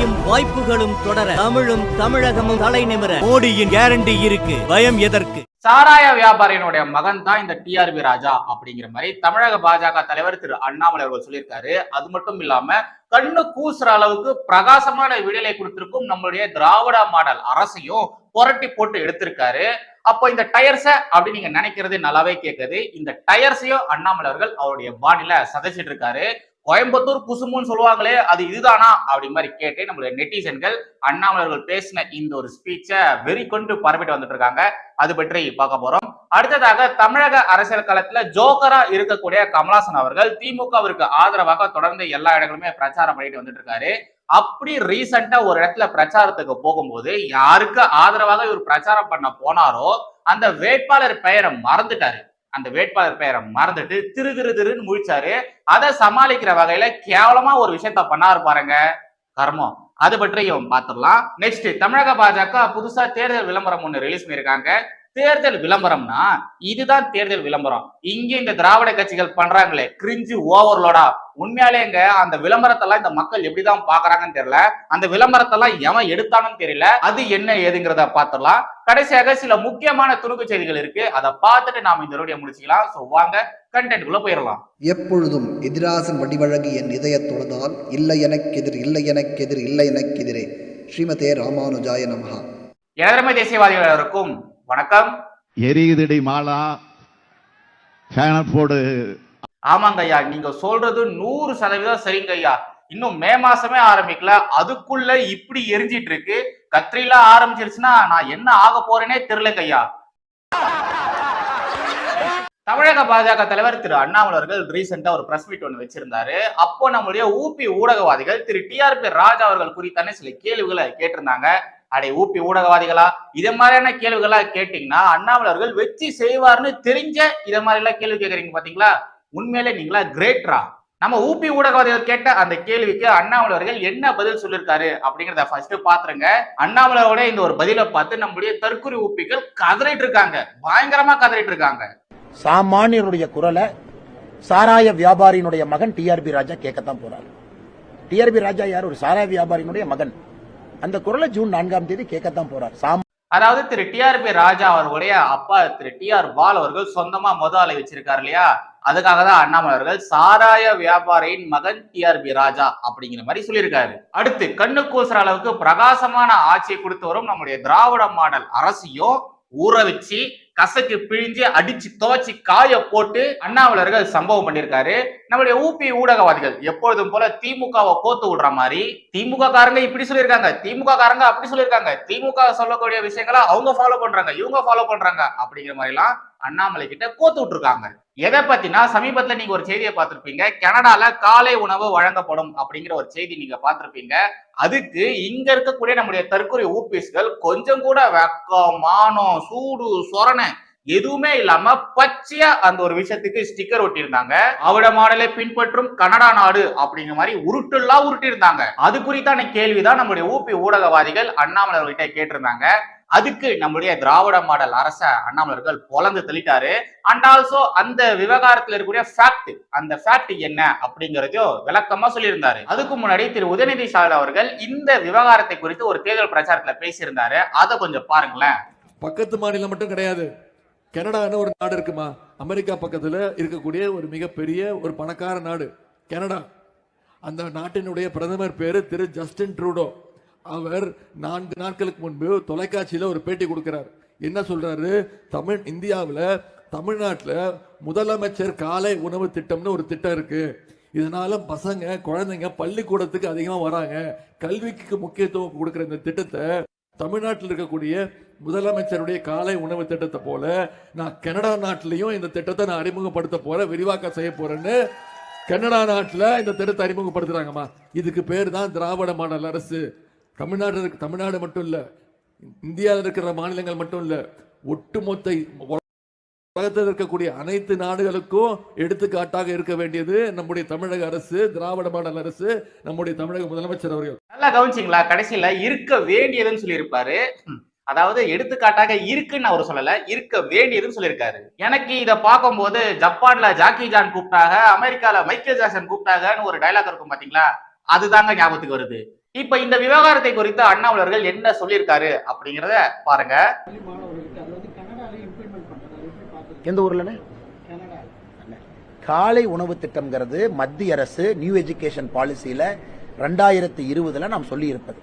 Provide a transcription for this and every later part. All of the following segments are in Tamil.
வெற்றியும் வாய்ப்புகளும் தொடர தமிழும் தமிழகமும் தலை நிமிர மோடியின் கேரண்டி இருக்கு. பயம் எதற்கு? சாராய வியாபாரியினுடைய மகன் தான் இந்த டிஆர்பி ராஜா அப்படிங்கிற மாதிரி தமிழக பாஜக தலைவர் திரு அண்ணாமலை அவர்கள் சொல்லியிருக்காரு. அது மட்டும் இல்லாம கண்ணு கூசுற அளவுக்கு பிரகாசமான விடுதலை கொடுத்திருக்கும் நம்மளுடைய திராவிட மாடல் அரசையும் புரட்டி போட்டு எடுத்திருக்காரு. அப்போ இந்த டயர்ஸ அப்படின்னு நீங்க நினைக்கிறது நல்லாவே கேட்குது. இந்த டயர்ஸையும் அண்ணாமலை அவர்கள் அவருடைய பாடியில சதைச்சிட்டு இருக்காரு. கோயம்புத்தூர் குசுமுன்னு சொல்லுவாங்களே அது இதுதானா? அப்படி மாதிரி கேட்டு நம்மளுடைய நெட்டிசன்கள் அண்ணாமலர்கள் பேசின இந்த ஒரு ஸ்பீச்சை வெறி கொண்டு பரப்பிட்டு வந்துட்டு இருக்காங்க. அது பற்றி பார்க்க போறோம். அடுத்ததாக தமிழக அரசியல் களத்துல ஜோக்கரா இருக்கக்கூடிய கமலாசன் அவர்கள் திமுகவிற்கு ஆதரவாக தொடர்ந்து எல்லா இடங்களுமே பிரச்சாரம் பண்ணிட்டு வந்துட்டு இருக்காரு. அப்படி ரீசெண்டா ஒரு இடத்துல பிரச்சாரத்துக்கு போகும்போது யாருக்கு ஆதரவாக இவர் பிரச்சாரம் பண்ண போனாரோ அந்த வேட்பாளர் பெயரை மறந்துட்டாரு. அந்த வேட்பாளர் பெயரை மறந்துட்டு திரு திரு திருன்னு முழிச்சாரு. அதை சமாளிக்கிற வகையில கேவலமா ஒரு விஷயத்த பண்ணாரு பாருங்க. கர்மம் அது பற்றியும் பார்த்துடலாம். நெக்ஸ்ட் தமிழக பாஜக புதுசா தேர்தல் விளம்பரம் ஒன்று ரிலீஸ் பண்ணியிருக்காங்க. தேர்தல் விளம்பரம்னா இதுதான் தேர்தல் விளம்பரம். இங்க இந்த திராவிட கட்சிகள் பண்றாங்களே கிரிஞ்சு ஓவர்லோடா உண்மையாலேங்க அந்த விளம்பரத்தெல்லாம் இந்த மக்கள் எப்படிதான் பாக்குறாங்கன்னு தெரியல. அந்த விளம்பரத்தெல்லாம் எவன் எடுத்தானும் தெரியல. அது என்ன ஏதுங்கிறத பார்த்துடலாம். கடைசியாக சில முக்கியமான துணுக்கு செய்திகள் இருக்கு. அதை பார்த்துட்டு நாம இந்த வீடியோ முடிச்சுக்கலாம். சோ வாங்க கண்டென்ட் குள்ள போயிடலாம். எப்பொழுதும் எதிராசன் வடிவழகு என் இதயத் தொழுதால் இல்லை எனக்கெதிர் இல்லை எனக்கெதிர் இல்லை எனக்கெதிரே ஸ்ரீமதே ராமானுஜாய நமஹா. எனதரமை தேசியவாதிகள் அனைவருக்கும் வணக்கம். எரியுதடி மாலா? போடு. ஆமாங்க ஐயா நீங்க சொல்றது நூறு சதவீதம் சரிங்க ஐயா. இன்னும் மே மாசமே ஆரம்பிக்கல. அதுக்குள்ள இப்படி எரிஞ்சிட்டு இருக்கு கத்திரிலாம் ஆரம்பிச்சிருச்சுன்னா நான் என்ன ஆக போறேனே தெரியலங்க ஐயா. தமிழக பாஜக தலைவர் திரு அண்ணாமலை அவர்கள் ரீசெண்டா ஒரு பிரஸ் மீட் ஒன்று வச்சிருந்தாரு. அப்போ நம்மளுடைய ஊபி ஊடகவாதிகள் திரு டிஆர்பி ராஜா அவர்கள் குறித்தான சில கேள்விகளை கேட்டிருந்தாங்க. அடே ஊப்பி ஊடகவாதிகளா? இதை மாதிரியான கேள்விகளா கேட்டீங்கன்னா அண்ணாமலர்கள் வெற்றி வச்சு செய்வார்னு தெரிஞ்ச இதை மாதிரிலாம் கேள்வி கேட்குறீங்க பாத்தீங்களா உண்மையிலே நீங்களா கிரேட்ரா நம்ம ஊபி ஊடகவாதிகள் கேட்ட அந்த கேள்விக்கு அண்ணாமலைவர்கள் என்ன பதில் சொல்லியிருக்காரு அப்படிங்கிறத ஃபர்ஸ்ட் பாத்துருங்க. அண்ணாமலையோட இந்த ஒரு பதிலை பார்த்து நம்முடைய தற்குறி ஊப்பிகள் கதறிட்டு இருக்காங்க பயங்கரமா கதறிட்டு இருக்காங்க சாமானியனுடைய குரலை சாராய வியாபாரியினுடைய மகன் டிஆர்பி ராஜா கேட்கத்தான் போறாரு. டிஆர்பி ராஜா யார்? ஒரு சாராய வியாபாரியினுடைய மகன். அந்த குரலை ஜூன் நான்காம் தேதி கேட்கத்தான் போறார். சாம் அதாவது திரு டிஆர்பி ராஜா அவர்களுடைய அப்பா திரு டி ஆர் பால் அவர்கள் சொந்தமா மொத அலை வச்சிருக்காரு இல்லையா? அதுக்காக தான் அண்ணாமலை அவர்கள் சாராய வியாபாரியின் மகன் டிஆர்பி ராஜா அப்படிங்கிற மாதிரி சொல்லியிருக்காரு. அடுத்து கண்ணு கூசுற அளவுக்கு பிரகாசமான ஆட்சியை கொடுத்து வரும் நம்முடைய திராவிட மாடல் அரசியும் ஊற வச்சு கசக்கு பிழிஞ்சு அடிச்சு துவச்சி காய போட்டு அண்ணாமலர்கள் சம்பவம் பண்ணியிருக்காரு. நம்மளுடைய ஊபி ஊடகவாதிகள் எப்பொழுதும் போல திமுகவை கோத்து விடுற மாதிரி திமுக காரங்க இப்படி சொல்லியிருக்காங்க திமுக காரங்க அப்படி சொல்லியிருக்காங்க திமுக சொல்லக்கூடிய விஷயங்களை அவங்க ஃபாலோ பண்றாங்க இவங்க ஃபாலோ பண்றாங்க அப்படிங்கிற மாதிரி எல்லாம் அண்ணாமலை கிட்ட கோத்து விட்டுருக்காங்க. எதை பத்தினா சமீபத்துல நீங்க ஒரு செய்தியை பார்த்திருப்பீங்க கனடால காலை உணவு வழங்கப்படும் அப்படிங்கிற ஒரு செய்தி நீங்க பார்த்திருப்பீங்க. அதுக்கு இங்க இருக்கக்கூடிய நம்முடைய தற்கொலை ஊபிஸ்கள் கொஞ்சம் கூட வெக்கம் மானம் சூடு சொரணை எதுவுமே இல்லாம பச்சையா அந்த ஒரு விஷயத்துக்கு ஸ்டிக்கர் ஒட்டியிருந்தாங்க. அவட மாடலை பின்பற்றும் கனடா நாடு அப்படிங்கிற மாதிரி உருட்டுலாம் உருட்டியிருந்தாங்க. அது குறித்தான கேள்விதான் நம்முடைய ஊபி ஊடகவாதிகள் அண்ணாமலை அவர்கிட்ட கேட்டிருந்தாங்க. அதுக்கு நம்முடைய திராவிட மாடல் அரச அண்ணாமலர்கள் பொலந்து தெளிட்டாரு. அண்ட் ஆல்சோ அந்த விவகாரத்தில் இருக்கக்கூடிய ஃபேக்ட் அந்த ஃபேக்ட் என்ன அப்படிங்கறதையும் விளக்கமா சொல்லியிருந்தாரு. அதுக்கு முன்னாடி திரு உதயநிதி ஸ்டாலின் அவர்கள் இந்த விவகாரத்தை குறித்து ஒரு தேர்தல் பிரச்சாரத்துல பேசியிருந்தாரு. அதை கொஞ்சம் பாருங்களேன். பக்கத்து மாநிலம் மட்டும் கிடையாது. கனடான்னு ஒரு நாடு இருக்குமா? அமெரிக்கா பக்கத்தில் இருக்கக்கூடிய ஒரு மிகப்பெரிய ஒரு பணக்கார நாடு கனடா. அந்த நாட்டினுடைய பிரதமர் பேர் திரு ஜஸ்டின் ட்ரூடோ. அவர் நான்கு நாட்களுக்கு முன்பு தொலைக்காட்சியில் ஒரு பேட்டி கொடுக்கிறார். என்ன சொல்றாரு? தமிழ் இந்தியாவில் தமிழ்நாட்டில் முதலமைச்சர் காலை உணவு திட்டம்னு ஒரு திட்டம் இருக்கு. இதனால பசங்க குழந்தைங்க பள்ளிக்கூடத்துக்கு அதிகமாக வராங்க. கல்விக்கு முக்கியத்துவம் கொடுக்குற இந்த திட்டத்தை தமிழ்நாட்டில் இருக்கக்கூடிய முதலமைச்சருடைய காலை உணவு திட்டத்தை போல நான் கனடா நாட்டிலையும் இந்த திட்டத்தை நான் அறிமுகப்படுத்த போறேன் விரிவாக்கம் செய்ய போறேன்னு. கனடா நாட்டில் இந்த திட்டத்தை அறிமுகப்படுத்துறாங்கம்மா. இதுக்கு பேர் தான் திராவிட மாடல் அரசு. தமிழ்நாடு இருக்கு தமிழ்நாடு மட்டும் இல்லை இந்தியாவில் இருக்கிற மாநிலங்கள் மட்டும் இல்லை ஒட்டுமொத்த உலகத்தில் இருக்கக்கூடிய அனைத்து நாடுகளுக்கும் எடுத்துக்காட்டாக இருக்க வேண்டியது நம்முடைய தமிழக அரசு திராவிட மாடல் அரசு நம்முடைய தமிழக முதலமைச்சர் அவர்கள். நல்லா கவனிச்சிங்களா? கடைசியில இருக்க வேண்டியதுன்னு சொல்லியிருப்பாரு. அதாவது எடுத்துக்காட்டாக இருக்குன்னு அவர் சொல்லல இருக்க வேண்டியதுன்னு சொல்லியிருக்காரு. எனக்கு இதை பார்க்கும்போது ஜப்பான்ல ஜாக்கி ஜான் கூப்பிட்டாங்க அமெரிக்கால மைக்கேல் ஜாக்சன் கூப்பிட்டாங்கன்னு ஒரு டைலாக் இருக்கும் பாத்தீங்களா? அதுதாங்க ஞாபகத்துக்கு வருது. இப்ப இந்த விவகாரத்தை குறித்து அண்ணாமலர்கள் என்ன சொல்லியிருக்காரு அப்படிங்கறத பாருங்க. எந்த ஊர்ல காலை உணவு திட்டம்ங்கிறது மத்திய அரசு நியூ எஜுகேஷன் பாலிசியில ரெண்டாயிரத்தி இருபதுல நாம் சொல்லி இருப்பது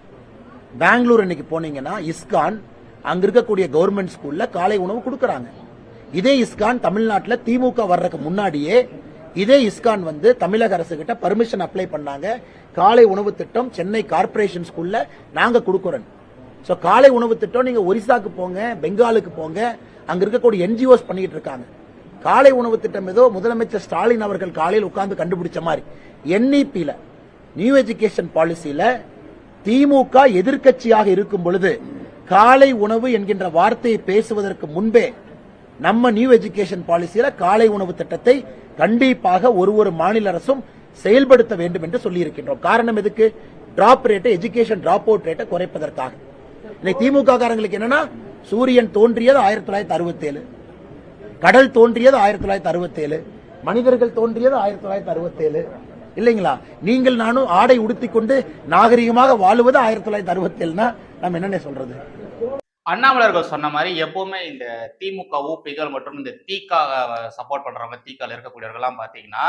பெங்களூர் இன்னைக்கு போனீங்கன்னா இஸ்கான் அங்க இருக்கக்கூடிய கவர்மெண்ட் ஸ்கூல்ல காலை உணவு கொடுக்கறாங்க. இதே இஸ்கான் தமிழ்நாட்டில் திமுக வர்றதுக்கு முன்னாடியே இதே இஸ்கான் வந்து தமிழக அரசு கிட்ட பர்மிஷன் அப்ளை பண்ணாங்க. காலை உணவு திட்டம் சென்னை கார்ப்பரேஷன் ஸ்கூல்ல நாங்க கொடுக்கறோம். ஸோ காலை உணவு திட்டம் நீங்க ஒரிசாக்கு போங்க பெங்காலுக்கு போங்க அங்க இருக்கக்கூடிய என்ஜிஓஸ் பண்ணிட்டு இருக்காங்க. காலை உணவு திட்டம் ஏதோ முதலமைச்சர் ஸ்டாலின் அவர்கள் காலையில் உட்கார்ந்து கண்டுபிடிச்ச மாதிரி. என்இபியில நியூ எஜுகேஷன் பாலிசியில திமுக எதிர்க்கட்சியாக இருக்கும் பொழுது காலை உணவு என்கின்ற வார்த்தையை பேசுவதற்கு முன்பே நம்ம நியூ எஜுகேஷன் பாலிசியில காலை உணவு திட்டத்தை கண்டிப்பாக ஒரு ஒரு மாநில அரசும் செயல்படுத்த வேண்டும் என்று சொல்லியிருக்கின்றோம். காரணம் எதுக்கு? டிராப் ரேட்டை எஜுகேஷன் டிராப் அவுட் ரேட்டை குறைப்பதற்காக. இன்னைக்கு திமுக காரங்களுக்கு என்னன்னா சூரியன் தோன்றியது ஆயிரத்தி தொள்ளாயிரத்தி அறுபத்தி ஏழு கடல் தோன்றியது ஆயிரத்தி தொள்ளாயிரத்தி அறுபத்தி ஏழு மனிதர்கள் தோன்றியது ஆயிரத்தி தொள்ளாயிரத்தி அறுபத்தி ஏழு இல்லைங்களா? நீங்கள் நானும் ஆடை உடுத்திக் கொண்டு நாகரிகமாக வாழுவது ஆயிரத்தி தொள்ளாயிரத்தி அறுபத்தி ஏழுனா நம்ம என்னென்ன சொல்றது? அண்ணாமலர்கள் சொன்ன மாதிரி எப்பவுமே இந்த திமுக ஊப்பிகள் மற்றும் இந்த தீக்கா சப்போர்ட் பண்றவங்க தீக்கால இருக்கக்கூடியவர்கள்லாம் பாத்தீங்கன்னா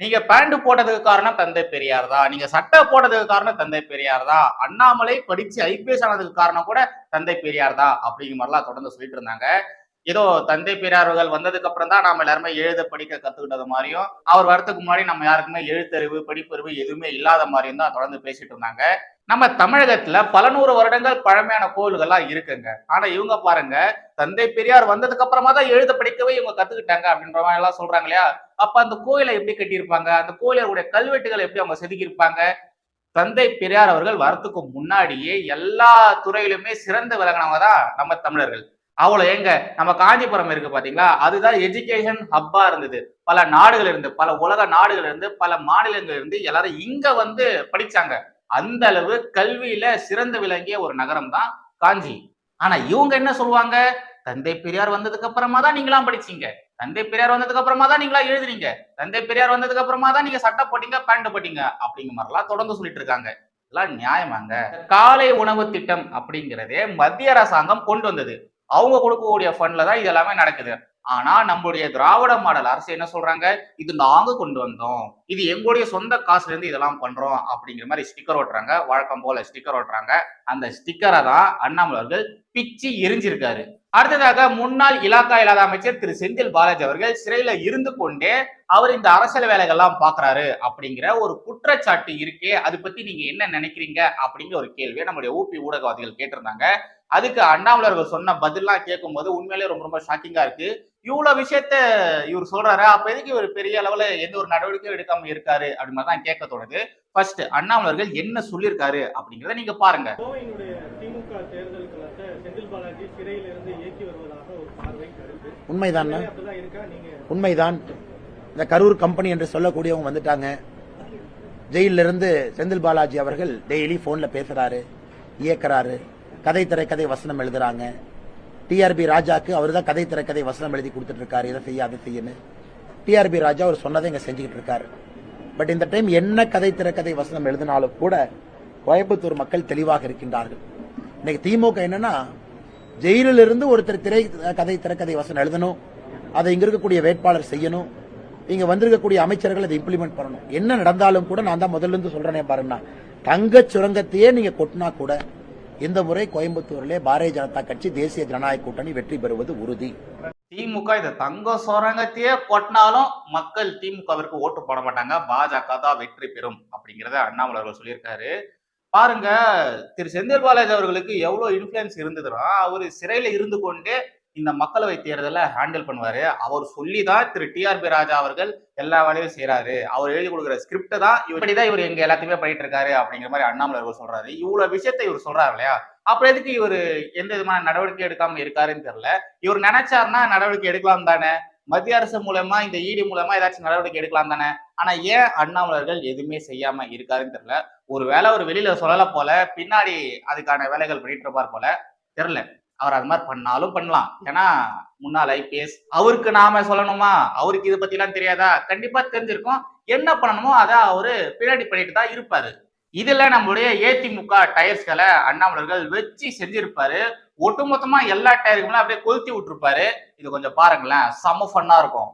நீங்க பேண்ட் போட்டதுக்கு காரணம் தந்தை பெரியார் தான். நீங்க சட்டை போட்டதுக்கு காரணம் தந்தை பெரியார் தான். அண்ணாமலை படிச்சு ஐபிஎஸ் ஆனதுக்கு காரணம் கூட தந்தை பெரியார் தான் அப்படிங்கிற மாதிரிலாம் தொடர்ந்து சொல்லிட்டு இருந்தாங்க. ஏதோ தந்தை பெரியார்கள் வந்ததுக்கு அப்புறம் தான் நாம எல்லாருமே எழுத படிக்க கத்துக்கிட்டது மாதிரியும் அவர் வரதுக்கு முன்னாடி நம்ம யாருக்குமே எழுத்தறிவு படிப்பறிவு எதுவுமே இல்லாத மாதிரியும் தான் தொடர்ந்து பேசிட்டு இருந்தாங்க. நம்ம தமிழகத்துல பல நூறு வருடங்கள் பழமையான கோவில்கள்லாம் இருக்குங்க. ஆனா இவங்க பாருங்க தந்தை பெரியார் வந்ததுக்கு அப்புறமா தான் எழுத படிக்கவே இவங்க கத்துக்கிட்டாங்க அப்படின்ற மாதிரி எல்லாம் சொல்றாங்க இல்லையா? அப்ப அந்த கோயிலை எப்படி கட்டியிருப்பாங்க? அந்த கோயிலுடைய கல்வெட்டுகளை எப்படி அவங்க செதுக்கியிருப்பாங்க? தந்தை பெரியார் அவர்கள் வரத்துக்கு முன்னாடியே எல்லா துறையிலுமே சிறந்து விளங்கினவங்க தான் நம்ம தமிழர்கள். அவ்வளவு எங்க நம்ம காஞ்சிபுரம் இருக்கு பாத்தீங்களா? அதுதான் எஜுகேஷன் ஹப்பா இருந்தது. பல நாடுகள் இருந்து பல உலக நாடுகள் இருந்து பல மாநிலங்கள் இருந்து எல்லாரும் இங்க வந்து படிச்சாங்க. அந்த அளவு கல்வியில சிறந்து விளங்கிய ஒரு நகரம் தான் காஞ்சி. ஆனா இவங்க என்ன சொல்லுவாங்க? தந்தை பெரியார் வந்ததுக்கு அப்புறமா தான் நீங்களாம் படிச்சீங்க. தந்தை பெரியார் வந்ததுக்கு அப்புறமா தான் நீங்களா எழுதுறீங்க தந்தை பெரியார் வந்ததுக்கு அப்புறமா தான் நீங்க சட்டை போட்டீங்க பேண்ட் போட்டீங்க அப்படிங்கிற மாதிரிலாம் தொடர்ந்து சொல்லிட்டு இருக்காங்க. எல்லாம் நியாயமாங்க. காலை உணவு திட்டம் அப்படிங்கிறதே மத்திய அரசாங்கம் கொண்டு வந்தது. அவங்க கொடுக்கக்கூடிய ஃபண்ட்ல தான் இது எல்லாமே நடக்குது. ஆனா நம்மளுடைய திராவிட மாடல் அரசு என்ன சொல்றாங்க? இது நாங்க கொண்டு வந்தோம். இது எங்களுடைய சொந்த காசுல இருந்து இதெல்லாம் பண்றோம் அப்படிங்கிற மாதிரி ஸ்டிக்கர் ஓட்டுறாங்க. வழக்கம் போல ஸ்டிக்கர் ஓட்டுறாங்க. அந்த ஸ்டிக்கரை தான் அண்ணாமலை அவர்கள் பிச்சு எரிஞ்சிருக்காரு. அடுத்ததாக முன்னாள் இலாக்கா இல்லாத அமைச்சர் திரு செந்தில் பாலாஜி அவர்கள் சிறையில இருந்து கொண்டே அவர் இந்த அரசியல் வேலைகள்லாம் பாக்குறாரு அப்படிங்கிற ஒரு குற்றச்சாட்டு இருக்கே அது பத்தி நீங்க என்ன நினைக்கிறீங்க அப்படிங்கிற ஒரு கேள்வியை நம்மளுடைய ஊபி ஊடகவாதிகள் கேட்டிருந்தாங்க. அதுக்கு அண்ணாமலர்கள் சொன்ன பதிலாம் கேட்கும்போது உண்மையிலேயே ரொம்ப ரொம்ப ஷாக்கிங்கா இருக்கு. இவ்வளவு விஷயத்த இவர் சொல்றாரு. அப்ப எதுக்கு இவர் பெரிய அளவுல எந்த ஒரு நடவடிக்கையும் எடுக்காம இருக்காரு அப்படி மாதிரி தான் கேட்க தோணுது. ஃபர்ஸ்ட் அண்ணாமலை அவர்கள் என்ன சொல்லியிருக்காரு அப்படிங்கிறத நீங்க பாருங்க. திமுக தேர்தல் களத்தை செந்தில் பாலாஜி சிறையிலிருந்து இயக்கி வருவதாக ஒரு பார்வை கருத்து. உண்மைதான்? உண்மைதான். இந்த கரூர் கம்பெனி என்று சொல்லக்கூடியவங்க வந்துட்டாங்க. ஜெயில இருந்து செந்தில் பாலாஜி அவர்கள் டெய்லி போன்ல பேசுறாரு இயக்குறாரு. கதை திரைக்கதை வசனம் எழுதுறாங்க. டிஆர்பி ராஜாக்கு அவர் தான் கதை திரைக்கதை வசனம் எழுதி கொடுத்துட்டு இருக்காரு இதை செய்ய அதை செய்யன்னு. டிஆர்பி ராஜா அவர் சொன்னதை இங்கே செஞ்சுக்கிட்டு இருக்காரு பட் இந்த டைம் என்ன கதை திரைக்கதை வசனம் எழுதினாலும் கூட கோயம்புத்தூர் மக்கள் தெளிவாக இருக்கின்றார்கள். இன்னைக்கு திமுக என்னன்னா ஜெயிலில் இருந்து ஒருத்தர் திரை கதை திரைக்கதை வசனம் எழுதணும். அதை இங்க இருக்கக்கூடிய வேட்பாளர் செய்யணும். இங்க வந்திருக்கக்கூடிய அமைச்சர்கள் அதை இம்ப்ளிமெண்ட் பண்ணணும். என்ன நடந்தாலும் கூட நான் தான் முதல்ல இருந்து சொல்றேன் பாருங்கன்னா தங்க சுரங்கத்தையே நீங்க கொட்டினா கூட இந்த முறை கோயம்புத்தூரிலே பாரதிய ஜனதா கட்சி தேசிய ஜனநாயக கூட்டணி வெற்றி பெறுவது உறுதி. திமுக இந்த தங்க சுரங்கத்தையே கொட்டினாலும் மக்கள் திமுகவிற்கு ஓட்டு போட மாட்டாங்க. பாஜக தான் வெற்றி பெறும் அப்படிங்கிறத அண்ணாமலை அவர்கள் சொல்லியிருக்காரு. பாருங்க திரு செந்தில் பாலாஜி அவர்களுக்கு எவ்வளவு இன்ஃபுளுன்ஸ் இருந்ததுன்னா அவர் சிறையில இருந்து கொண்டே இந்த மக்களவை தேர்தலை ஹேண்டில் பண்ணுவாரு. அவர் சொல்லி தான் திரு. டிஆர்பி ராஜா அவர்கள் எல்லா வேலையும் செய்யறாரு அவர் எழுதி கொடுக்குற ஸ்கிரிப்ட் தான் இப்படிதான் இவர் எங்க எல்லாத்தையுமே பண்ணிட்டு இருக்காரு அப்படிங்கிற மாதிரி அண்ணாமலை அவர்கள் சொல்றாரு. இவ்வளவு விஷயத்த இவர் சொல்றாரு இல்லையா? அப்புறம் எதுக்கு இவர் எந்த விதமான நடவடிக்கை எடுக்காம இருக்காருன்னு தெரியல. இவர் நினைச்சாருன்னா நடவடிக்கை எடுக்கலாம் தானே? மத்திய அரசு மூலமா இந்த இடி மூலமா ஏதாச்சும் நடவடிக்கை எடுக்கலாம் தானே? ஆனா ஏன் அண்ணாமலர்கள் எதுவுமே செய்யாம இருக்காருன்னு தெரியல. ஒரு வேலை ஒரு வெளியில சொல்லல போல பின்னாடி அதுக்கான வேலைகள் பண்ணிட்டு இருப்பார் போல தெரியல. அவர் அது மாதிரி பண்ணாலும் பண்ணலாம். ஏன்னா முன்னாள் ஐபிஎஸ் அவருக்கு நாம சொல்லணுமா? அவருக்கு இதை பத்தி எல்லாம் தெரியாதா? கண்டிப்பா தெரிஞ்சிருக்கும். என்ன பண்ணணுமோ அதை அவரு பின்னாடி பண்ணிட்டு தான் இருப்பாரு. இதுல நம்மளுடைய ஏதிமுக டயர்ஸ்களை அண்ணாமலர்கள் வச்சு செஞ்சிருப்பாரு. ஒட்டுமொத்தமா எல்லா டயர்களுமே அப்படியே கொளுத்தி விட்டுருப்பாரு. இது கொஞ்சம் பாருங்களேன் செம ஃபன்னா இருக்கும்.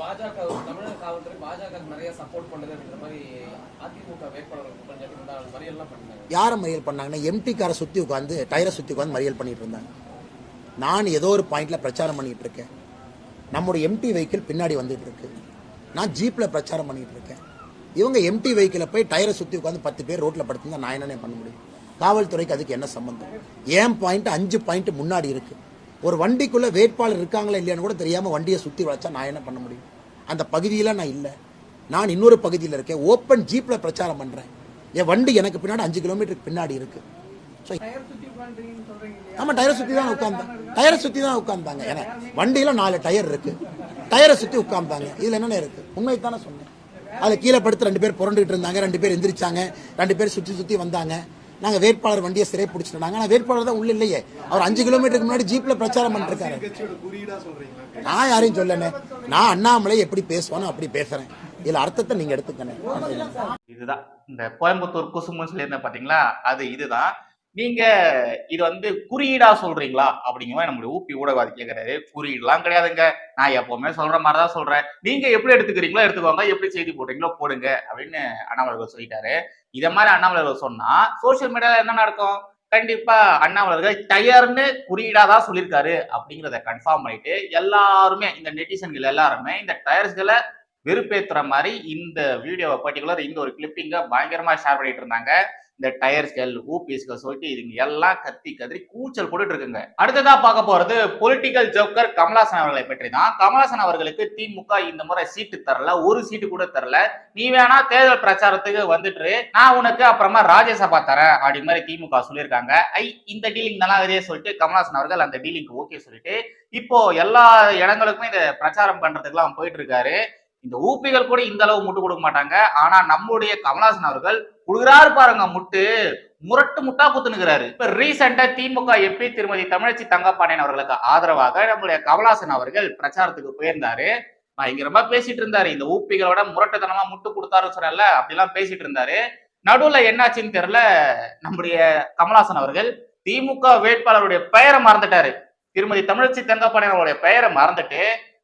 பாஜக தமிழக காவல்துறை பாஜக நிறைய சப்போர்ட் பண்ணுது அப்படின்ற மாதிரி அதிமுக வேட்பாளர்கள் கொஞ்சம் எல்லாம் பண்ணாங்க. யாரை மறியல் பண்ணாங்கன்னா எம்டி காரை சுற்றி உட்காந்து டயரை சுற்றி உட்காந்து மறியல் பண்ணிட்டு இருந்தாங்க. நான் ஏதோ ஒரு பாயிண்ட்ல பிரச்சாரம் பண்ணிட்டு இருக்கேன் நம்முடைய எம்டி வெஹிக்கிள் பின்னாடி வந்துட்டு இருக்கு நான் ஜீப்ல பிரச்சாரம் பண்ணிட்டு இருக்கேன் இவங்க எம்டி வெஹிக்கிளை போய் டயரை சுற்றி உட்காந்து பத்து பேர் ரோட்ல படுத்திருந்தா நான் என்னென்ன பண்ண முடியும்? காவல்துறைக்கு அதுக்கு என்ன சம்பந்தம்? ஏன் பாயிண்ட் அஞ்சு பாயிண்ட் முன்னாடி இருக்கு? ஒரு வண்டிக்குள்ள வேட்பாளர் இருக்காங்களா இல்லையான்னு கூட தெரியாம வண்டியை சுத்தி வளைச்சா நான் என்ன பண்ண முடியும்? அந்த பகுதியில நான் இல்லை. நான் இன்னொரு பகுதியில் இருக்கேன். ஓப்பன் ஜீப்ல பிரச்சாரம் பண்றேன். என் வண்டி எனக்கு பின்னாடி அஞ்சு கிலோமீட்டருக்கு பின்னாடி இருக்கு. So, ஆமா டயரை சுத்தி தான் உட்கார்ந்தாங்க டயரை சுத்தி தான் உட்கார்ந்தாங்க. ஏன்னா வண்டியில நாலு டயர் இருக்கு. டயரை சுத்தி உட்கார்ந்தாங்க. இதுல என்னென்ன இருக்கு? உண்மை தானே சொன்னேன். அதுல கீழே படுத்து ரெண்டு பேர் புரண்டுட்டு இருந்தாங்க. ரெண்டு பேர் எந்திரிச்சாங்க. ரெண்டு பேர் சுத்தி சுத்தி வந்தாங்க. நாங்க வேட்பாளர் வண்டியை சிறை பிடிச்சிட்டாங்க ஆனா வேட்பாளர் தான் உள்ள இல்லையே. அவர் அஞ்சு கிலோமீட்டருக்கு முன்னாடி ஜீப்ல பிரச்சாரம் பண்ணிட்டு இருக்காரு நான் யாரையும் சொல்லனே நான் அண்ணாமலை எப்படி பேசுவானோ அப்படி பேசுறேன். இதுல அர்த்தத்தை நீங்க எடுத்துக்கணும் இதுதான். இந்த கோயம்புத்தூர் குசுமுன்னு சொல்லியிருந்தேன் பாத்தீங்களா? அது இதுதான். நீங்க இது வந்து குறியீடா சொல்றீங்களா? அப்படிங்கிற மாதிரி நம்மளுடைய ஊப்பி ஊடகவாதி கேட்கறாரு குறியீடுலாம் கிடையாதுங்க. நான் எப்பவுமே சொல்ற மாதிரி தான் சொல்றேன். நீங்க எப்படி எடுத்துக்கிறீங்களோ எடுத்துக்கோங்க. எப்படி செய்தி போடுறீங்களோ போடுங்க. அப்படின்னு அண்ணாமலர்கள் சொல்லிட்டாரு. இத மாதிரி அண்ணாமலர்கள் சொன்னா சோசியல் மீடியால என்ன நடக்கும்? கண்டிப்பா அண்ணாமலர்கள் டயர்னு குறியீடா தான் சொல்லியிருக்காரு அப்படிங்கிறத கன்ஃபார்ம் பண்ணிட்டு எல்லாருமே இந்த நெட்டிசன்கள் எல்லாருமே இந்த டயர்ஸ்களை வெறுப்பேத்துற மாதிரி இந்த வீடியோவை பர்டிகுலர் இந்த ஒரு கிளிப்பிங்க பயங்கரமா ஷேர் பண்ணிட்டு இருந்தாங்க. இந்த டயர்ஸ்கள் ஊபிஸ்கள் சொல்லிட்டு இதுங்க எல்லாம் கத்தி கதறி கூச்சல் போட்டுட்டு இருக்குங்க. அடுத்ததா பார்க்க போறது பொலிட்டிக்கல் ஜோக்கர் கமலாசன் அவர்களை பற்றி தான் கமலாசன் அவர்களுக்கு திமுக இந்த முறை சீட்டு தரல ஒரு சீட்டு கூட தரல. நீ வேணா தேர்தல் பிரச்சாரத்துக்கு வந்துட்டு நான் உனக்கு அப்புறமா ராஜ்யசபா தரேன் அப்படி மாதிரி திமுக சொல்லியிருக்காங்க. ஐ இந்த டீலிங் நல்லா இதே சொல்லிட்டு கமலாசன் அவர்கள் அந்த டீலிங்க்கு ஓகே சொல்லிட்டு இப்போ எல்லா இடங்களுக்குமே இந்த பிரச்சாரம் பண்றதுக்கெல்லாம் போயிட்டு இருக்காரு. இந்த ஊப்பிகள் கூட இந்த அளவு முட்டு கொடுக்க மாட்டாங்க. ஆனா நம்முடைய கமலாசன் அவர்கள் குடுகிறாரு பாருங்க முட்டு. முரட்டு முட்டா குத்துனுக்கிறாரு இப்ப ரீசெண்டா திமுக எம்பி திருமதி தமிழச்சி தங்கப்பாண்டியன் அவர்களுக்கு ஆதரவாக நம்முடைய கமலாசன் அவர்கள் பிரச்சாரத்துக்கு போயிருந்தாரு. பயங்கரமா பேசிட்டு இருந்தாரு. இந்த ஊப்பிகளோட முரட்டுத்தனமா முட்டு கொடுத்தாருன்னு சொன்னால அப்படிலாம் பேசிட்டு இருந்தாரு. நடுவுல என்னாச்சுன்னு தெரியல நம்முடைய கமலாசன் அவர்கள் திமுக வேட்பாளருடைய பெயரை மறந்துட்டாரு. திருமதி தமிழச்சி தங்கப்பாண்டியன் அவருடைய பெயரை மறந்துட்டு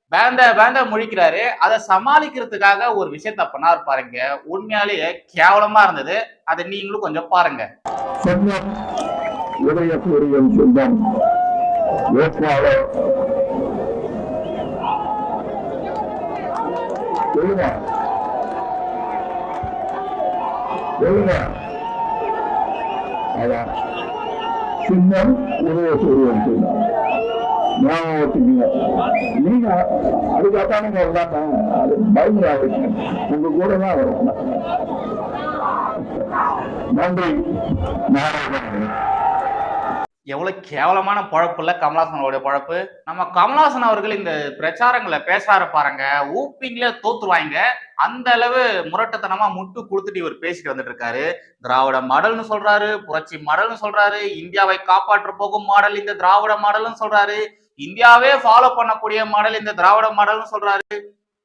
வேந்த வேந்த முழிக்கிறாரு. அதை சமாளிக்கிறதுக்காக ஒரு விஷயத்த பண்ணார் பாருங்க. உண்மையாலேயே கேவலமா இருந்தது. அதை நீங்களும் கொஞ்சம் பாருங்க. சொந்தம் உதயசூரியன் சொந்தம் வேட்பாளர். ஞாபகம் வச்சுக்கீங்க நீங்க அதுக்காக நீங்க உங்க கூட தான் வரும். நன்றி. கேவலமான பழப்புல கமலாசனோட பழப்பு. நம்ம கமலாசன் அவர்கள் இந்த பிரச்சாரங்களை பேசுறாரு பாருங்க. ஊப்பிங்களே தோத்துருவாங்க. அந்த அளவு முரட்டத்தனமா முட்டு கொடுத்துட்டு இவர் பேசிட்டு வந்துட்டு இருக்காரு. திராவிட மாடல்னு சொல்றாரு புரட்சி மாடல்னு சொல்றாரு இந்தியாவை காப்பாற்ற போகும் மாடல் இந்த திராவிட மாடல்னு சொல்றாரு. இந்தியாவே ஃபாலோ பண்ணக்கூடிய மாடல் இந்த திராவிட மாடல்னு சொல்றாரு.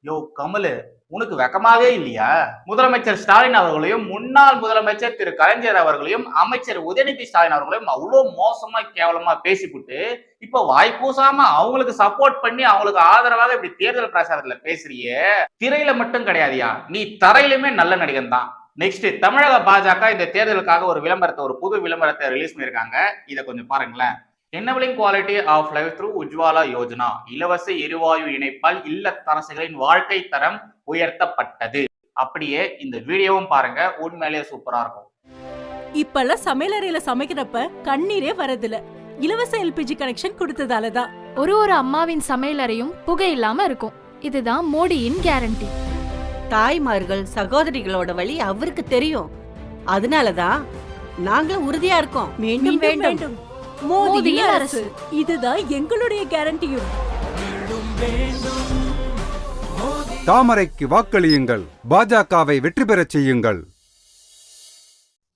யோ கமலு உனக்கு வெக்கமாவே இல்லையா? முதலமைச்சர் ஸ்டாலின் அவர்களையும் முன்னாள் முதலமைச்சர் திரு கலைஞர் அவர்களையும் அமைச்சர் உதயநிதி ஸ்டாலின் அவர்களையும் அவ்வளவு மோசமா கேவலமா பேசிவிட்டு இப்ப வாய் கூசாம அவங்களுக்கு சப்போர்ட் பண்ணி அவங்களுக்கு ஆதரவாக இப்படி தேர்தல் பிரச்சாரத்துல பேசுறியே. திரையில மட்டும் கிடையாதியா? நீ தரையிலுமே நல்ல நடிகன் தான். நெக்ஸ்ட் தமிழக பாஜக இந்த தேர்தலுக்காக ஒரு விளம்பரத்தை ஒரு புது விளம்பரத்தை ரிலீஸ் பண்ணியிருக்காங்க. இதை கொஞ்சம் பாருங்களேன். Enabling quality of life through Ujjwala Yojana இலவச எரிவாயு இணைப்பால் இல்லத்தரசிகளின் வாழ்க்கை தரம் உயர்த்தப்பட்டது. அப்படியே இந்த வீடியோவும் பாருங்க. உண்மையிலேயே சூப்பரா இருக்கும். இப்பெல்லாம் சமையலறையில சமைக்கிறப்ப கண்ணீரே வரதில்ல. இலவச எல்பிஜி கனெக்ஷன் கொடுத்ததால தான் ஒரு ஒரு அம்மாவின் சமையலறையும் புகை இல்லாம இருக்கும். இதுதான் மோடியின் கேரண்டி தாய்மார்கள் சகோதரிகளோட வழி அவருக்கு தெரியும். அதனாலதான் நாங்களும் உறுதியா இருக்கோம். மீண்டும் வேண்டும். மோதியின் அரசு. இதுதான் எங்களுடைய கேரண்டியும். தாமரைக்கு வாக்களியுங்கள். பாஜகவை வெற்றி பெறச் செய்யுங்கள்.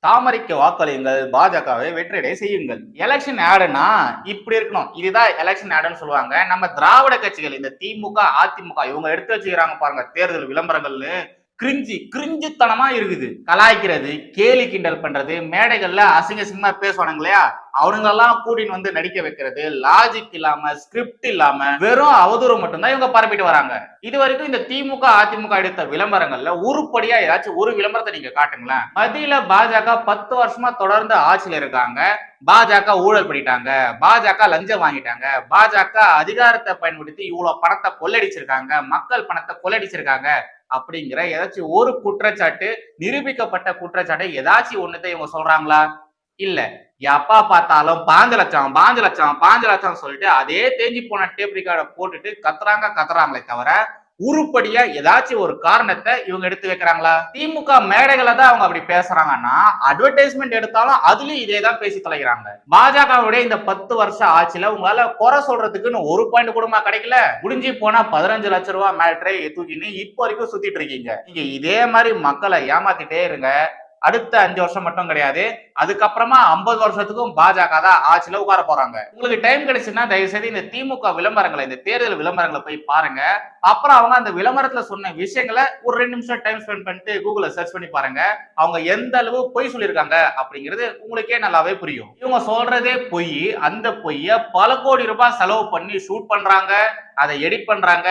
தாமரைக்கு வாக்களியுங்கள் பாஜகவை வெற்றியடை செய்யுங்கள். எலெக்ஷன் ஆடுனா இப்படி இருக்கணும். இதுதான் எலெக்ஷன் ஆடுன்னு சொல்லுவாங்க. நம்ம திராவிட கட்சிகள் இந்த திமுக அதிமுக இவங்க எடுத்து வச்சுக்கிறாங்க பாருங்க தேர்தல் விளம்பரங்கள்னு. கிரிஞ்சி கிரிஞ்சுத்தனமா இருக்குது. கலாய்க்கிறது கேலி கிண்டல் பண்றது மேடைகள்ல அசிங்க அசிங்கமா பேசுவானுங்க இல்லையா? அவனுங்களெல்லாம் கூட்டின்னு வந்து நடிக்க வைக்கிறது லாஜிக் இல்லாம ஸ்கிரிப்ட் இல்லாம வெறும் அவதூறு மட்டும்தான் இவங்க பரப்பிட்டு வராங்க. இது வரைக்கும் இந்த திமுக அதிமுக எடுத்த விளம்பரங்கள்ல உருப்படியா ஏதாச்சும் ஒரு விளம்பரத்தை நீங்க காட்டுங்களேன். மத்தியில பாஜக பத்து வருஷமா தொடர்ந்து ஆட்சியில இருக்காங்க. பாஜக ஊழல் பண்ணிட்டாங்க. பாஜக லஞ்சம் வாங்கிட்டாங்க. பாஜக அதிகாரத்தை பயன்படுத்தி இவ்வளவு பணத்தை கொள்ளடிச்சிருக்காங்க. மக்கள் பணத்தை கொள்ளடிச்சிருக்காங்க. அப்படிங்கிற ஏதாச்சும் ஒரு குற்றச்சாட்டு நிரூபிக்கப்பட்ட குற்றச்சாட்டை ஏதாச்சும் ஒண்ணுத்தை இவங்க சொல்றாங்களா? இல்ல. எப்பா பார்த்தாலும் பாஞ்சு லட்சம் பாஞ்சு லட்சம் பாஞ்சு லட்சம் சொல்லிட்டு அதே தேஞ்சி போன டேப் ரெக்கார்டை போட்டுட்டு கத்துறாங்க கத்துறாங்களே தவிர உருப்படியா ஏதாச்சும் ஒரு காரணத்தை இவங்க எடுத்து வைக்கிறாங்களா? திமுக மேடைகளை தான் அவங்க அப்படி பேசுறாங்கன்னா அட்வர்டைஸ்மெண்ட் எடுத்தாலும் அதுலயும் இதே தான் பேசி தொலைகிறாங்க. பாஜகவுடைய இந்த பத்து வருஷம் ஆட்சியில உங்களால குறை சொல்றதுக்குன்னு ஒரு பாயிண்ட் கூடமா கிடைக்கல. முடிஞ்சு போனா பதினஞ்சு லட்ச ரூபாய் மேட்ரே தூக்கின்னு இப்போ வரைக்கும் சுத்திட்டு இருக்கீங்க. நீங்க இதே மாதிரி மக்களை ஏமாத்திட்டே இருங்க. அடுத்த அஞ்சு வருஷம் மட்டும் கிடையாது. அதுக்கப்புறமா ஐம்பது வருஷத்துக்கும் பாஜக தான் ஆட்சியில உட்கார போறாங்க. உங்களுக்கு டைம் கிடைச்சுன்னா தயவு செய்து இந்த திமுக விளம்பரங்களை இந்த தேர்தல் விளம்பரங்களை போய் பாருங்க. அப்புறம் அவங்க அந்த விளம்பரத்துல சொன்ன விஷயங்களை ஒரு ரெண்டு நிமிஷம் டைம் ஸ்பெண்ட் பண்ணிட்டு கூகுள்ல சர்ச் பண்ணி பாருங்க. அவங்க எந்த அளவு பொய் சொல்லியிருக்காங்க அப்படிங்கிறது உங்களுக்கே நல்லாவே புரியும். இவங்க சொல்றதே பொய் அந்த பொய்ய பல கோடி ரூபாய் செலவு பண்ணி ஷூட் பண்றாங்க. அதை எடிட் பண்றாங்க.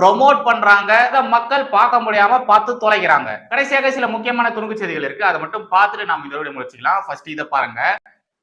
ப்ரொமோட் பண்றாங்க. மக்கள் பார்க்க முடியாம பார்த்து தொலைகிறாங்க. கடைசியாக சில முக்கியமான துணுக்கு செய்திகள் இருக்கு. அதை மட்டும் பார்த்துட்டு நாம் இதோட முடிச்சுக்கலாம். ஃபர்ஸ்ட் இதை பாருங்க.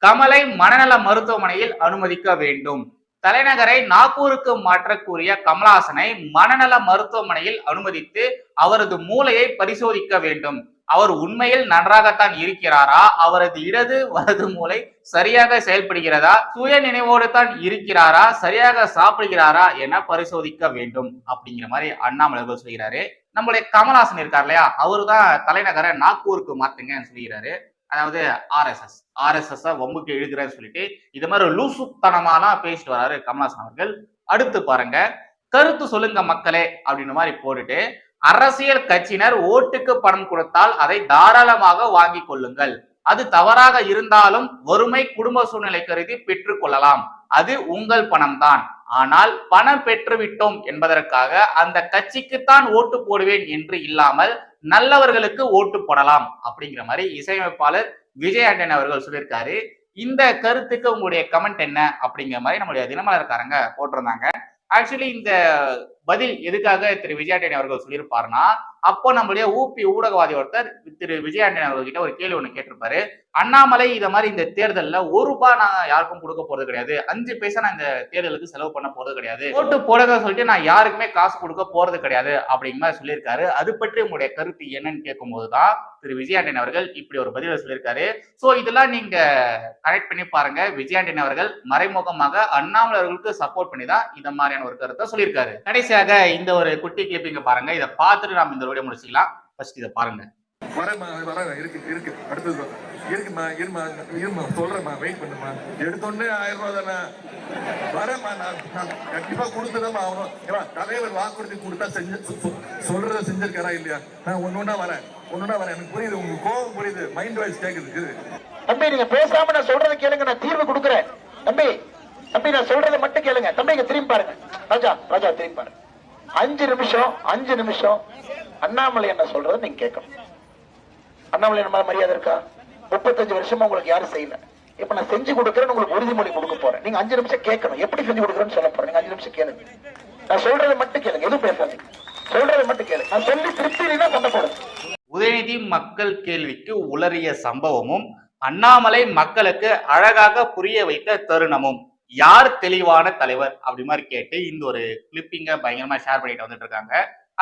கமலை மனநல மருத்துவமனையில் அனுமதிக்க வேண்டும். தலைநகரை நாகூருக்கு மாற்றக்கூடிய கமலஹாசனை மனநல மருத்துவமனையில் அனுமதித்து அவரது மூளையை பரிசோதிக்க வேண்டும். அவர் உண்மையில் நன்றாகத்தான் இருக்கிறாரா? அவரது இடது வலது மூளை சரியாக செயல்படுகிறதா? சுய நினைவோடு தான் இருக்கிறாரா? சரியாக சாப்பிடுகிறாரா என பரிசோதிக்க வேண்டும். அப்படிங்கிற மாதிரி அண்ணாமலை சொல்கிறாரு. நம்மளுடைய கமல்ஹாசன் இருக்கார் இல்லையா? அவரு தான் தலைநகரை நாக்பூருக்கு மாத்துங்கன்னு சொல்கிறாரு. அதாவது ஆர்எஸ்எஸ் ஆர்எஸ்எஸ் ஒம்புக்கு எழுதுறேன்னு சொல்லிட்டு இது மாதிரி லூசுத்தனமாலாம் பேசிட்டு வராரு கமல்ஹாசன் அவர்கள். அடுத்து பாருங்க கருத்து சொல்லுங்க மக்களே அப்படின்னு மாதிரி போட்டுட்டு அரசியல் கட்சியினர் ஓட்டுக்கு பணம் கொடுத்தால் அதை தாராளமாக வாங்கி கொள்ளுங்கள். அது தவறாக இருந்தாலும் வறுமை குடும்ப சூழ்நிலை கருதி பெற்றுக் கொள்ளலாம். அது உங்கள் பணம்தான். ஆனால் பணம் பெற்றுவிட்டோம் என்பதற்காக அந்த கட்சிக்குத்தான் ஓட்டு போடுவேன் என்று இல்லாமல் நல்லவர்களுக்கு ஓட்டு போடலாம் அப்படிங்கிற மாதிரி இசையமைப்பாளர் விஜய் ஆண்டன் அவர்கள் சொல்லியிருக்காரு. இந்த கருத்துக்கு உங்களுடைய கமெண்ட் என்ன அப்படிங்கிற மாதிரி நம்மளுடைய தினமலர்காரங்க போட்டிருந்தாங்க. ஆக்சுவலி இந்த பதில் எதுக்காக திரு விஜயாண்டனி அவர்கள் சொல்லியிருப்பாருன்னா அப்போ நம்மளுடைய ஊபி ஊடகவாதி ஒருத்தர் திரு விஜயாண்டனி அவர்கிட்ட ஒரு கேள்வி ஒன்று கேட்டிருப்பாரு. அண்ணாமலை இதை மாதிரி இந்த தேர்தலில் ஒரு ரூபாய் நான் யாருக்கும் கொடுக்க போறது கிடையாது. அஞ்சு பைசா நான் இந்த தேர்தலுக்கு செலவு பண்ண போறது கிடையாது. ஓட்டு போடுறத சொல்லிட்டு நான் யாருக்குமே காசு கொடுக்க போறது கிடையாது அப்படிங்கிற மாதிரி சொல்லியிருக்காரு. அது பற்றி உங்களுடைய கருத்து என்னன்னு கேட்கும்போது தான் திரு விஜயாண்டனி அவர்கள் இப்படி ஒரு பதில சொல்லியிருக்காரு. சோ இதெல்லாம் நீங்க கனெக்ட் பண்ணி பாருங்க. விஜயாண்டனி அவர்கள் மறைமுகமாக அண்ணாமலை அவர்களுக்கு சப்போர்ட் பண்ணி தான் இந்த மாதிரியான ஒரு கருத்தை சொல்லியிருக்காரு. கடைசியாக இந்த ஒரு குட்டி கிளிப்பிங்க பாருங்க. இதை பார்த்துட்டு நம்ம இந்த வீடியோ முடிச்சுக்கலாம். ஃபர்ஸ்ட் இதை பாருங்க. வரேம்மா வரேன் இருக்கு இருக்கு. அடுத்தது இருக்குமா இருமா இருமா சொல்றேம்மா வெயிட் பண்ணுமா எடுத்தோடனே ஆயிரம் ரூபா தானே. வரேம்மா நான் நான் கண்டிப்பா கொடுத்துதான் ஆகணும் தலைவர் வாக்குறுதி கொடுத்தா செஞ்சு சொல்றத செஞ்சிருக்காரா இல்லையா? நான் ஒன்னு ஒண்ணா வரேன். ஒன்னு ஒண்ணா வரேன். எனக்கு புரியுது உங்க கோவம் புரியுது. மைண்ட் வாய்ஸ் கேக்குது தம்பி நீங்க பேசாம நான் சொல்றதை கேளுங்க. நான் தீர்வு கொடுக்குறேன். தம்பி தம்பி நான் சொல்றதை மட்டும் கேளுங்க. தம்பி இங்க திரும்பி பாருங்க. ராஜா ராஜா திரும்பி பாருங்க. அஞ்சு நிமிஷம் அஞ்சு நிமிஷம். அண்ணாமலை என்ன சொல்றத நீங்க கேட்கணும். அண்ணாமலை என்ன மரியாதை இருக்கா? முப்பத்தஞ்சு வருஷமா உங்களுக்கு யாரும் செய்யல. இப்ப நான் செஞ்சு கொடுக்கறேன்னு உங்களுக்கு உறுதிமொழி கொடுக்க போறேன். நீங்க அஞ்சு நிமிஷம் கேட்கணும். எப்படி செஞ்சு கொடுக்குறேன்னு சொல்ல போறேன். நீங்க அஞ்சு நிமிஷம் கேளுங்க. நான் சொல்றதை மட்டும் கேளுங்க. எதுவும் பேசாதீங்க. சொல்றதை மட்டும் கேளுங்க. நான் சொல்லி திருப்தி இல்லைன்னா சண்டை போடுங்க. உதயநிதி மக்கள் கேள்விக்கு உளறிய சம்பவமும் அண்ணாமலை மக்களுக்கு அழகாக புரிய வைத்த தருணமும். யார் தெளிவான தலைவர் அப்படி மாதிரி கேட்டு இந்த ஒரு கிளிப்பிங்க பயங்கரமா ஷேர் பண்ணிட்டு வந்துட்டு இருக்காங்க.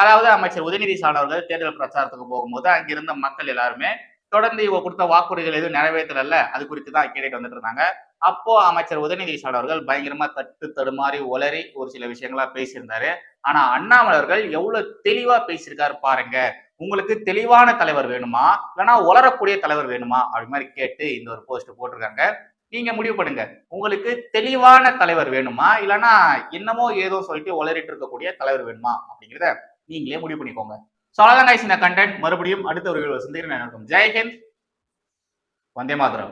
அதாவது அமைச்சர் உதயநிதி சாணவர்கள் தேர்தல் பிரச்சாரத்துக்கு போகும்போது அங்கிருந்த மக்கள் எல்லாருமே தொடர்ந்து இவங்க கொடுத்த வாக்குறுதிகள் எதுவும் நிறைவேற்றல அது குறித்து தான் கேட்டுட்டு வந்துட்டு இருந்தாங்க. அப்போ அமைச்சர் உதயநிதி சாணவர்கள் அவர்கள் பயங்கரமா தட்டு தடுமாறி உளறி ஒரு சில விஷயங்களா பேசியிருந்தாரு. ஆனா அண்ணாமலை அவர்கள் எவ்வளவு தெளிவா பேசியிருக்காரு பாருங்க. உங்களுக்கு தெளிவான தலைவர் வேணுமா? இல்லைன்னா உளரக்கூடிய தலைவர் வேணுமா? அப்படி மாதிரி கேட்டு இந்த ஒரு போஸ்ட் போட்டிருக்காங்க. நீங்க முடிவு பண்ணுங்க. உங்களுக்கு தெளிவான தலைவர் வேணுமா? இல்லைன்னா என்னமோ ஏதோ சொல்லிட்டு உளறிட்டு இருக்கக்கூடிய தலைவர் வேணுமா? அப்படிங்கிறத நீங்களே முடிவு பண்ணிக்கோங்க. ஸோ அவ்வளோதான் guys இந்த கண்டென்ட் மறுபடியும் அடுத்த ஒரு வீடியோ சந்திக்கிறேன். நடக்கும் ஜெய்ஹிந்த் வந்தே மாதரம்.